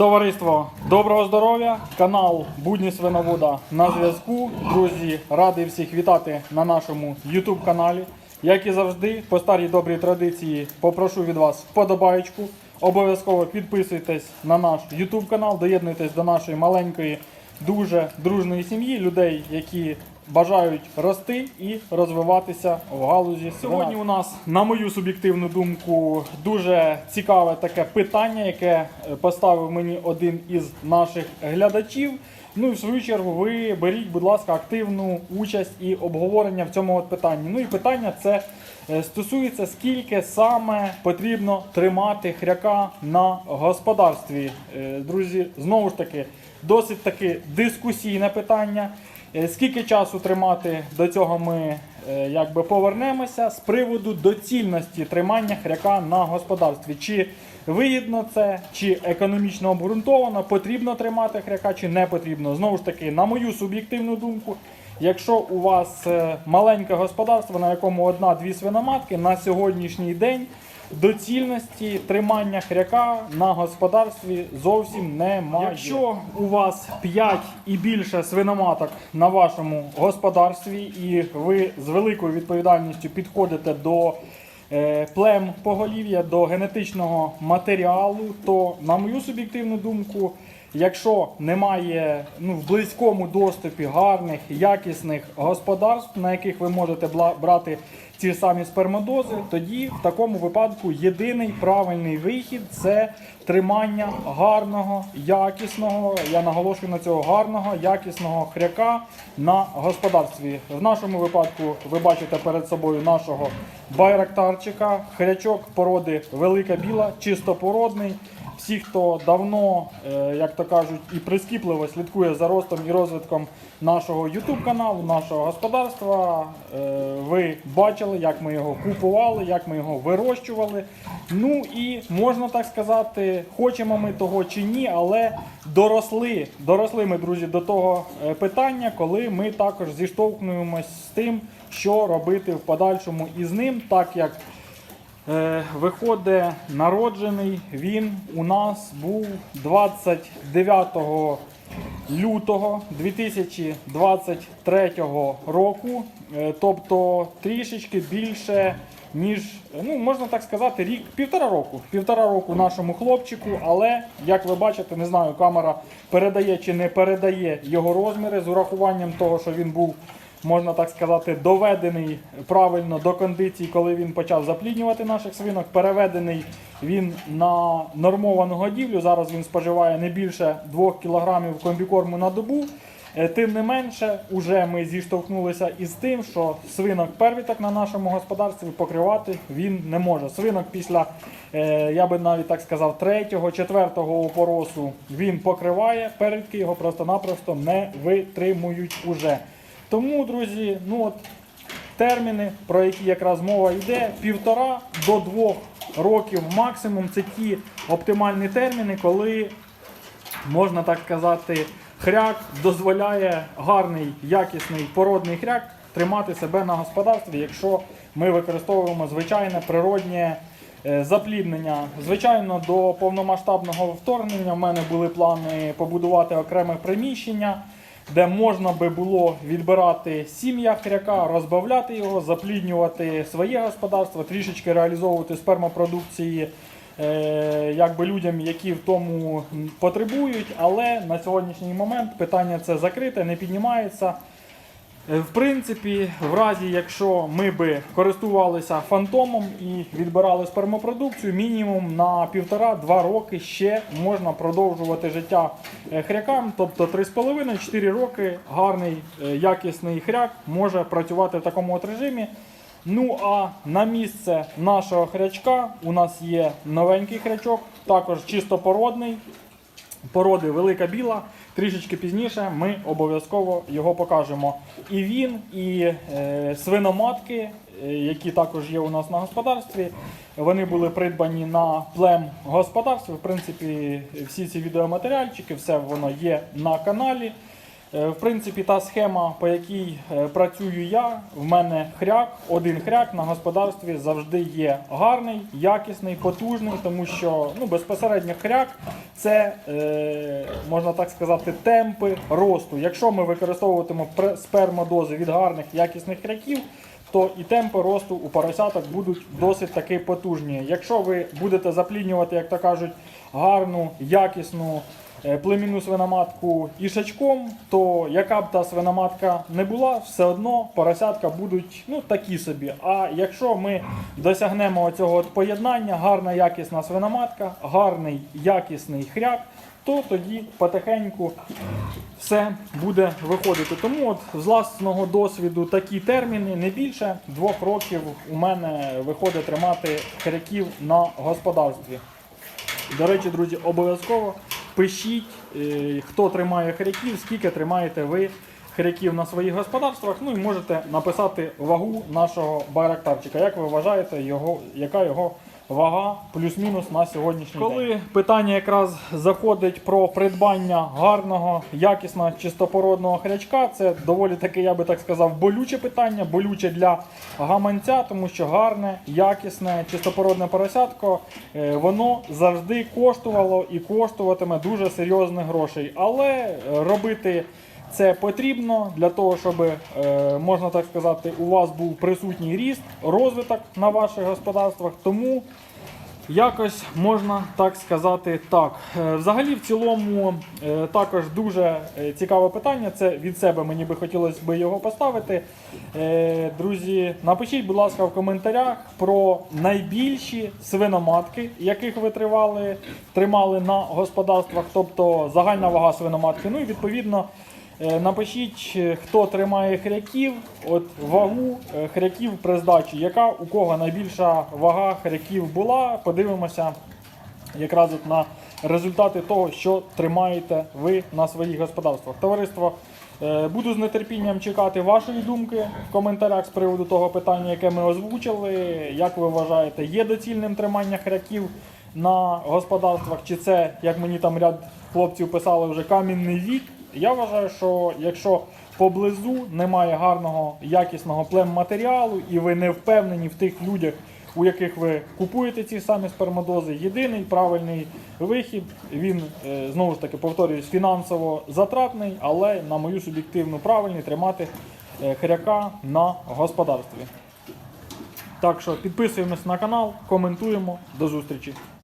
Товариство, доброго здоров'я! Канал Будні Свиновода на зв'язку. Друзі, радий всіх вітати на нашому YouTube каналі. Як і завжди, по старій добрій традиції попрошу від вас вподобаєчку. Обов'язково підписуйтесь на наш YouTube канал, доєднуйтесь до нашої маленької, дуже дружної сім'ї людей, які бажають рости і розвиватися в галузі. Сьогодні у нас, на мою суб'єктивну думку, дуже цікаве таке питання, яке е, поставив мені один із наших глядачів. Ну і в свою чергу ви беріть, будь ласка, активну участь і обговорення в цьому от питанні. Ну і питання це е, стосується, скільки саме потрібно тримати хряка на господарстві. Е, Друзі, знову ж таки, досить таки дискусійне питання. Е, Скільки часу тримати до цього ми е, якби повернемося з приводу доцільності тримання хряка на господарстві. Чи вигідно це, чи економічно обґрунтовано, потрібно тримати хряка, чи не потрібно. Знову ж таки, на мою суб'єктивну думку, якщо у вас е, маленьке господарство, на якому одна-дві свиноматки, на сьогоднішній день доцільності тримання хряка на господарстві зовсім немає. Якщо у вас 5 і більше свиноматок на вашому господарстві, і ви з великою відповідальністю підходите до е, плем поголів'я, до генетичного матеріалу, то, на мою суб'єктивну думку, Якщо немає ну, в близькому доступі гарних, якісних господарств, на яких ви можете брати ж самі спермодози, тоді в такому випадку єдиний правильний вихід це тримання гарного, якісного, я наголошую на цього гарного, якісного хряка на господарстві. В нашому випадку ви бачите перед собою нашого байрактарчика, хрячок породи велика біла, чистопородний. Всі, хто давно, е, як то кажуть, і прискіпливо слідкує за ростом і розвитком нашого YouTube каналу, нашого господарства, е, ви бачили, як ми його купували, як ми його вирощували. Ну і можна так сказати, хочемо ми того чи ні, але доросли, доросли ми, друзі, до того е, питання, коли ми також зіштовхнуємось з тим, що робити в подальшому із ним, так як Виходить, народжений він у нас був 29 лютого 2023 року, Е, тобто трішечки більше, ніж, ну можна так сказати, рік, півтора року. Півтора року нашому хлопчику, але як ви бачите, не знаю, камера передає чи не передає його розміри з урахуванням того, що він був можна так сказати, доведений правильно до кондиції, коли він почав запліднювати наших свинок. Переведений він на нормовану годівлю. Зараз він споживає не більше 2 кг комбікорму на добу. Е, Тим не менше, уже ми зіштовхнулися із тим, що свинок первіток на нашому господарстві покривати він не може. Свинок після, е, я би навіть так сказав, третього, четвертого опоросу він покриває, первітки його просто-напросто не витримують уже. Тому, друзі, ну от терміни, про які якраз мова йде, півтора до двох років максимум. Це ті оптимальні терміни, коли можна так сказати, хряк дозволяє гарний, якісний породний хряк тримати себе на господарстві, якщо ми використовуємо звичайне природнє е, запліднення. Звичайно, до повномасштабного вторгнення в мене були плани побудувати окреме приміщення. Де можна би було відбирати сім'я хряка, розбавляти його, запліднювати своє господарство, трішечки реалізовувати спермопродукції е, якби людям, які в тому потребують. Але на сьогоднішній момент питання це закрите, не піднімається. Е, В принципі, в разі, якщо ми би користувалися фантомом і відбирали спермопродукцію, мінімум на півтора-два роки ще можна продовжувати життя е, хрякам. Тобто 3,5-4 роки гарний е, якісний хряк може працювати в такому от режимі. Ну а на місце нашого хрячка у нас є новенький хрячок, також чистопородний породи велика біла. Трішечки пізніше ми обов'язково його покажемо. І він, і е, свиноматки, е, які також є у нас на господарстві, вони були придбані на плем господарстві. В принципі, всі ці відеоматеріальчики, все воно є на каналі. Е, В принципі, та схема, по якій е, працюю я, в мене хряк, один хряк на господарстві завжди є гарний, якісний, потужний, тому що ну, безпосередньо хряк це, е, можна так сказати, темпи росту. Якщо ми використовуватимемо спермодози від гарних якісних хряків, то і темпи росту у поросяток будуть досить таки потужні. Якщо ви будете запліднювати, як то кажуть, гарну, якісну племінну свиноматку ішачком, то яка б та свиноматка не була, все одно поросятка будуть ну, такі собі. А якщо ми досягнемо цього поєднання, гарна якісна свиноматка, гарний якісний хряк, то тоді потихеньку все буде виходити. Тому от з власного досвіду такі терміни не більше двох років у мене виходить тримати хряків на господарстві. До речі, друзі, обов'язково пишіть, е, хто тримає хряків, скільки тримаєте ви хряків на своїх господарствах. Ну і можете написати вагу нашого байрактарчика. Як ви вважаєте, його, яка його вага плюс-мінус на сьогоднішній день? Коли питання якраз заходить про придбання гарного, якісного, чистопородного хрячка, це доволі таки, я би так сказав, болюче питання, болюче для гаманця, тому що гарне, якісне, чистопородне поросятко, е, воно завжди коштувало і коштуватиме дуже серйозних грошей. Але е, робити це потрібно для того, щоб, е, можна так сказати, у вас був присутній ріст, розвиток на ваших господарствах. Тому Якось можна так сказати так. Е, Взагалі, в цілому, е, також дуже цікаве питання. Це від себе мені би хотілося би його поставити. Друзі, напишіть, будь ласка, в коментарях про найбільші свиноматки, яких ви тривали, тримали на господарствах, тобто загальна вага свиноматки. Ну і відповідно. Е, Напишіть, е, хто тримає хряків, от вагу е, хряків при здачі, яка у кого найбільша вага хряків була. Подивимося якраз от на результати того, що тримаєте ви на своїх господарствах. Товариство, буду з нетерпінням чекати вашої думки в коментарях з приводу того питання, яке ми озвучили. Як ви вважаєте, є доцільним тримання хряків на господарствах, чи це, як мені там ряд хлопців писали, вже камінний вік? Я вважаю, що якщо поблизу немає гарного якісного племматеріалу і ви не впевнені в тих людях, у яких ви купуєте ці самі спермодози, єдиний правильний вихід, він е, знову ж таки повторююсь, фінансово затратний, але на мою суб'єктивну правильний тримати е, хряка на господарстві. Так що підписуємось на канал, коментуємо. До зустрічі!